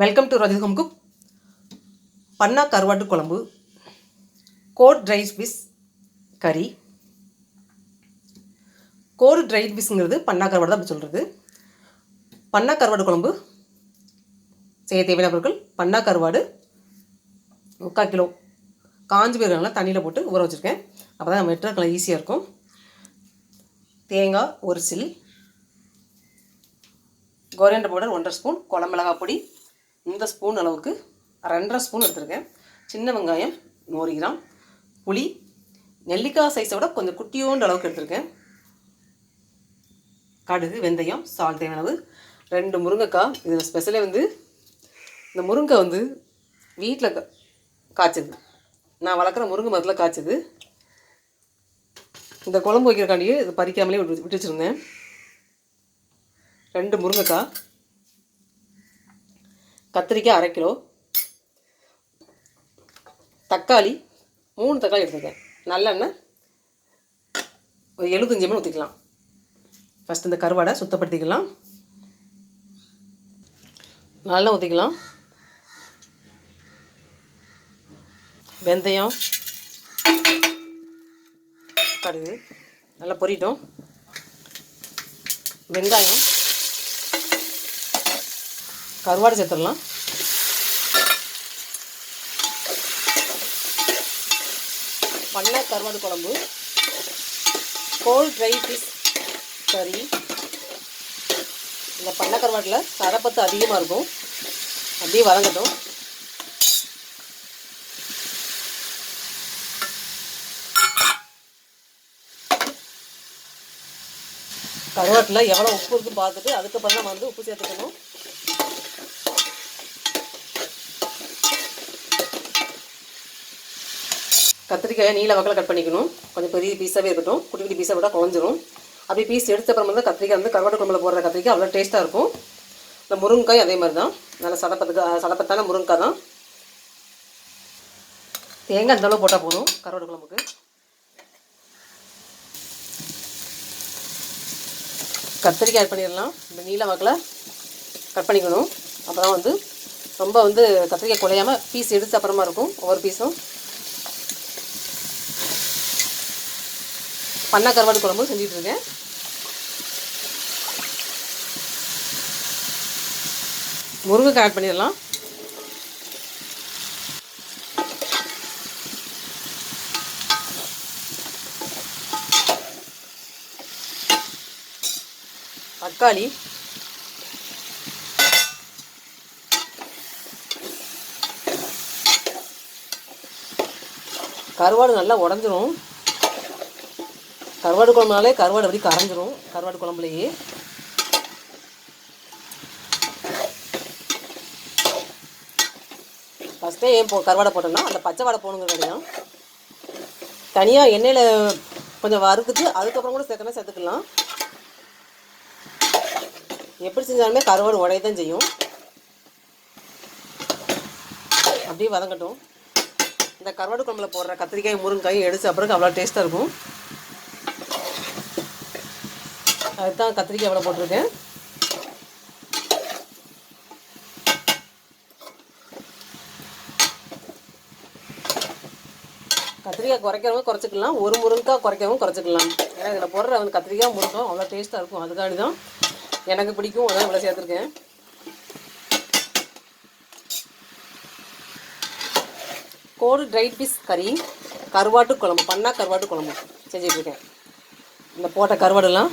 Welcome to Rajith home cook பன்னா கருவாட்டு குழம்பு goat try பிஸ் கறி கோடு ட்ரை பிஸ்ங்கிறது பன்னா கருவாடு தான் அப்படி சொல்கிறது பன்னா கருவாடு குழம்பு செய்ய தேவையான பொருட்கள் பன்னா கருவாடு முக்கால் கிலோ காஞ்சி போயிருக்காங்களா தண்ணியில் போட்டு ஊற வச்சுருக்கேன். அப்போ தான் நம்ம வெட்டுறதுக்கெல்லாம் ஈஸியாக இருக்கும். தேங்காய் ஒரு சில். கோரியண்டர் பவுடர் ஒன்றரை ஸ்பூன் குழம்பு பொடி. இந்த ஸ்பூன் அளவுக்கு ரெண்டரை ஸ்பூன் எடுத்திருக்கேன். சின்ன வெங்காயம் நூறு கிராம். புளி நெல்லிக்காய் சைஸை விட கொஞ்சம் குட்டியோண்டு அளவுக்கு எடுத்திருக்கேன். கடுகு வெந்தயம் சால் தேவையான ரெண்டு முருங்கைக்காய். இதில் ஸ்பெஷலே வந்து இந்த முருங்கை வந்து வீட்டில் கா காய்ச்சது. நான் வளர்க்குற முருங்கை மரத்தில் காய்ச்சது. இந்த குழம்பு வைக்கிறக்காண்டியே இது பறிக்காமலே விட்டு விட்டு வச்சுருந்தேன். ரெண்டு முருங்கைக்காய். கத்திரிக்காய் அரை கிலோ. தக்காளி மூணு தக்காளி எடுத்துருக்கேன். நல்லெண்ணெய் ஒரு எழுபத்தஞ்சி எம்எல் ஊற்றிக்கலாம் ஃபஸ்ட் இந்த கருவாடை சுத்தப்படுத்திக்கலாம். நல்லா ஊற்றிக்கலாம் வெந்தயம். கடுகு. நல்லா பொரியட்டும் வெங்காயம். கருவாடு சேர்த்துடலாம். பண்ணை கருவாடு குழம்பு. கோல்ட் ட்ரை ஃபிஷ் கறி இந்த பண்ணை கருவாட்டில் சரப்பத்து அதிகமாக இருக்கும். அப்படியே வதங்கட்டும். கருவாட்டில் எவ்வளோ உப்பு இருக்குன்னு பார்த்துட்டு அதுக்கப்புறம் தான் வந்து உப்பு சேர்த்துக்கணும். கத்திரிக்காயை நீல வகையில் கட் பண்ணிக்கணும். கொஞ்சம் பெரிய பீஸாகவே இருக்கட்டும். குட்டி குட்டி பீஸாக விட குழஞ்சிரும். அப்படி பீஸ் எடுத்த அப்புறம் வந்து கத்திரிக்காய் வந்து கருவாட்டு குழம்புல போடுற கத்திரிக்காய் அவ்வளோ டேஸ்ட்டாக இருக்கும். இந்த முருங்கைக்காய் அதே மாதிரி தான் நல்லா சடப்பத்துக்கு சடப்பத்தான முருங்கைக்காய் தான். தேங்காய் இந்த போட்டால் போதும் கருவாட்டு குழம்புக்கு. கத்திரிக்காய் ஆட் பண்ணிடலாம். இந்த நீல வாக்கில் கட் பண்ணிக்கணும். அப்போ தான் வந்து ரொம்ப வந்து கத்திரிக்காய் குலையாமல் பீஸ் எடுத்த அப்புறமா இருக்கும். ஒவ்வொரு பீஸும் பண்ணா கருவாடு குழம்பு செஞ்சுட்டு இருக்கேன் முருங்கைக்காய் ஆட் பண்ணிடலாம். தக்காளி. கருவாடு நல்லா உடஞ்சிரும். கருவாடு குழம்புனாலே கருவாடு அப்படி கரைஞ்சிரும். கருவாடு குழம்புலையே. ஃபஸ்ட்டே ஏன் போ கருவாடை போட்டோம்னா அந்த பச்சை வாடை போகணுங்கிற கிடையாது தனியாக எண்ணெயில் கொஞ்சம் வறுத்துட்டு அதுக்கப்புறம் கூட சேர்க்கணும் சேர்த்துக்கலாம். எப்படி செஞ்சாலுமே கருவாடு உடைய தான் செய்யும். அப்படியே வதங்கட்டும். இந்த கருவாடு குழம்புல போடுற கத்திரிக்காய் முருங்காய் எடுத்து அப்புறம் அவ்வளோ டேஸ்ட்டாக இருக்கும். அதுதான் கத்திரிக்காய் எவ்வளோ போட்டிருக்கேன். கத்திரிக்காய் குறைக்கிறவங்க குறைச்சிக்கலாம். ஒரு முருங்கைக்காய் குறைக்கிறவங்க குறைச்சிக்கலாம். ஏன்னா இதில் போடுற வந்து கத்திரிக்காய் முருங்கும் அவ்வளோ டேஸ்ட்டாக இருக்கும். அதுக்காண்டி தான் எனக்கு பிடிக்கும். அதான் இவ்வளோ சேர்த்துருக்கேன். கோடு ட்ரை பீஸ் கறி கருவாட்டு குழம்பு பண்ணா கருவாட்டு குழம்பு செஞ்சிட்ருக்கேன் இந்த போட்ட கருவாடெல்லாம்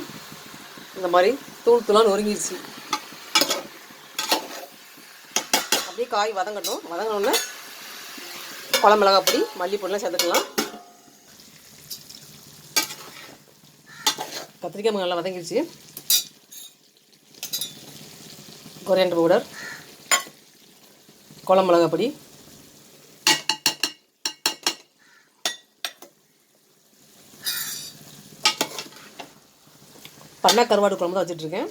இந்த மாதிரி தூள் தூளான்னு நொறுங்கிடுச்சு அப்படியே காய் வதங்கட்டும். வதங்கினோடனே குழம்பு மிளகா பொடி மல்லிப்பொடிலாம் சேர்த்துக்கலாம். கத்திரிக்காய் நல்லா வதங்கிடுச்சு கொரியண்டர் பவுடர் குழம்பு மிளகா பண்ணா கருவாடு குழம்பு தான் வச்சுட்ருக்கேன்.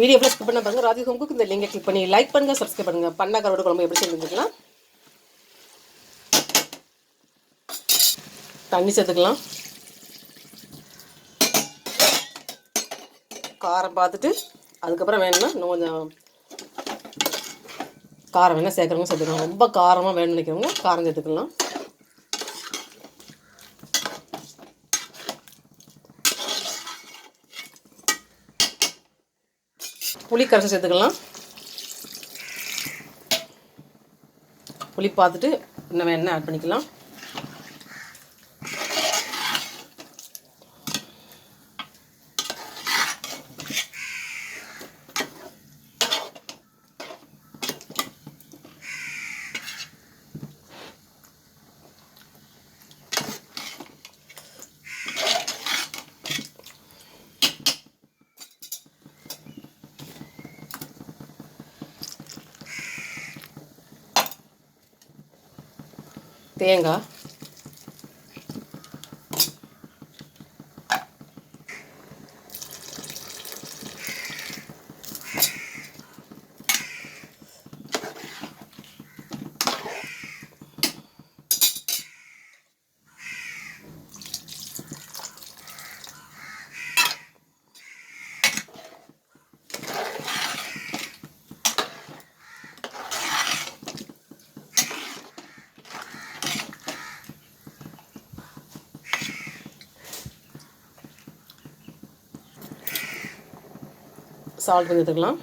வீடியோ எப்படி ஸ்கிப் பண்ண பாருங்கள் ராஜி ஹோம்க்கு இந்த லிங்கை கிளிக் பண்ணி லைக் பண்ணுங்கள் சப்ஸ்கிரைப் பண்ணுங்கள் பண்ணா கருவாடு குழம்பு எப்படி செஞ்சுக்கலாம் தண்ணி சேர்த்துக்கலாம். காரம் பார்த்துட்டு அதுக்கப்புறம் வேணும்னா இன்னும் கொஞ்சம் காரம் வேணால் சேர்க்குறவங்க சேர்த்துக்கலாம். ரொம்ப காரமாக வேணும்னு நினைக்கிறவங்க காரம் சேர்த்துக்கலாம். புளி கரைச்சி சேர்த்துக்கலாம். புளி பார்த்துட்டு இன்னும் என்ன ஆட் பண்ணிக்கலாம். தேங்காய் சால்ட் கொஞ்சம் எடுத்துக்கலாம்.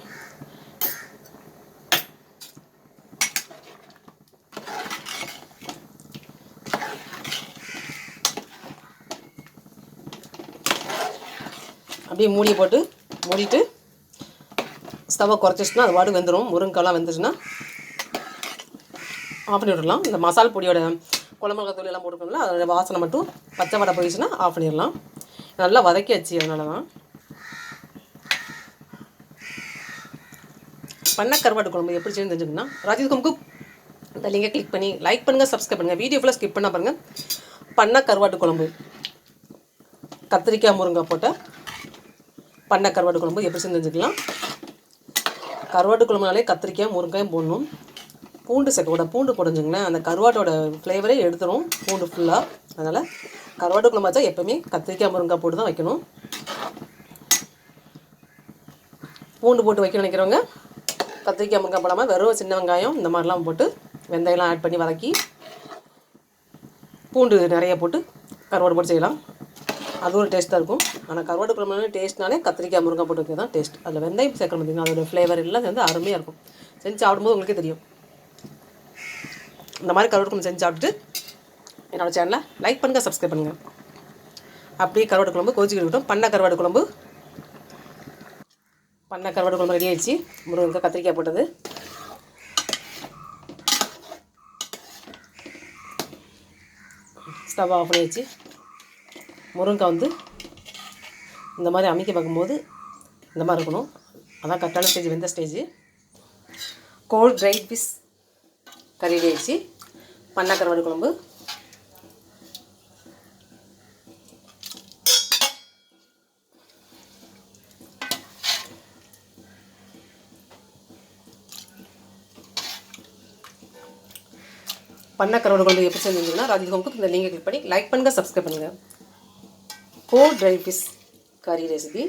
அப்படியே மூடியை போட்டு மூடிட்டு ஸ்டவ்வை குறைச்சிச்சுன்னா அது வாடு வெந்துடும் முருங்கைலாம் வெந்துச்சுன்னா ஆஃப் பண்ணி விடலாம் இந்த மசால் பொடியோட குழம்பு தூள் எல்லாம் போட்டுக்கணும்ல அதோட வாசனை மட்டும் பச்சை வடை போயிடுச்சுன்னா ஆஃப் பண்ணிடலாம். நல்லா வதக்கி வச்சு அதனால தான் பண்ண கருவாட்டு குழம்பு எப்படி செய்யணும் தெரிஞ்சுக்கணும்னா ராஜீவ் குமுக்கு இந்த லிங்கை கிளிக் பண்ணி லைக் பண்ணுங்கள் சப்ஸ்கிரைப் பண்ணுங்கள் வீடியோ ஃபுல்லாக ஸ்கிப் பண்ணால் பாருங்கள் பண்ண கருவாட்டு குழம்பு. கத்திரிக்காய் முருங்கை போட்ட பண்ண கருவாட்டு குழம்பு எப்படி செஞ்சு தெரிஞ்சுக்கலாம். கருவாட்டு குழம்புனாலே கத்திரிக்காய் முருங்காயும் போடணும். பூண்டு சேர்க்க பூண்டு போடுஞ்சுங்களேன் அந்த கருவாட்டோட ஃப்ளேவரே எடுத்துரும் பூண்டு ஃபுல்லாக அதனால் கருவாட்டு குழம்பு வச்சா எப்போவுமே கத்திரிக்காய் முருங்காய் போட்டு தான் வைக்கணும். பூண்டு போட்டு வைக்கணும்னு நினைக்கிறவங்க கத்திரிக்காய் முருங்காய் போடாமல் வெறும் சின்ன வெங்காயம் இந்த மாதிரிலாம் போட்டு வெந்தயம்லாம் ஆட் பண்ணி வதக்கி பூண்டு நிறைய போட்டு கருவாடு போட்டு செய்யலாம். அது ஒரு டேஸ்ட்டாக இருக்கும். ஆனால் கருவாடு குழம்பு டேஸ்ட்னாலே கத்திரிக்காய் முருங்கை போட்டு தான் டேஸ்ட் அதில் வெந்தயம் சேர்க்க பார்த்தீங்கன்னா அதோடய ஃப்ளேவர் எல்லாம் சேர்ந்து அருமையாக இருக்கும். செஞ்சு சாப்பிடும்போது உங்களுக்கே தெரியும். இந்த மாதிரி கருவாடு குழம்பு செஞ்சு சாப்பிட்டுட்டு என்னோடய சேனலை லைக் பண்ணுங்கள் சப்ஸ்கிரைப் பண்ணுங்கள் அப்படியே கருவாடு குழம்பு கோச்சிக்கிட்டு பண்ண கருவாடு குழம்பு பண்ண கருவாடு குழம்பு ரெடி ஆயிடுச்சு. முருங்கக்காய் கத்திரிக்காய் போட்டது. ஸ்டவ் ஆஃப் பண்ணி வச்சு முருங்கைக்காய் வந்து இந்த மாதிரி அமைக்க பார்க்கும்போது இந்த மாதிரி இருக்கணும். அதான் கரெக்டான ஸ்டேஜ் வெந்த ஸ்டேஜ் கோல்ட் ட்ரை பீஸ் கறி ரெடி ஆயிடுச்சு. பண்ண கருவாடு குழம்பு. பண்ண கருவாடு குழம்பு எப்படி செஞ்சுங்கன்னா ராஜீவ் ஹோம்க்கு இந்த லிங்கை கிளிக் பண்ணி லைக் பண்ணுங்கள் சப்ஸ்கிரைப் பண்ணுங்கள் கோ ட்ரை ஃபிஷ் கறி ரெசிபி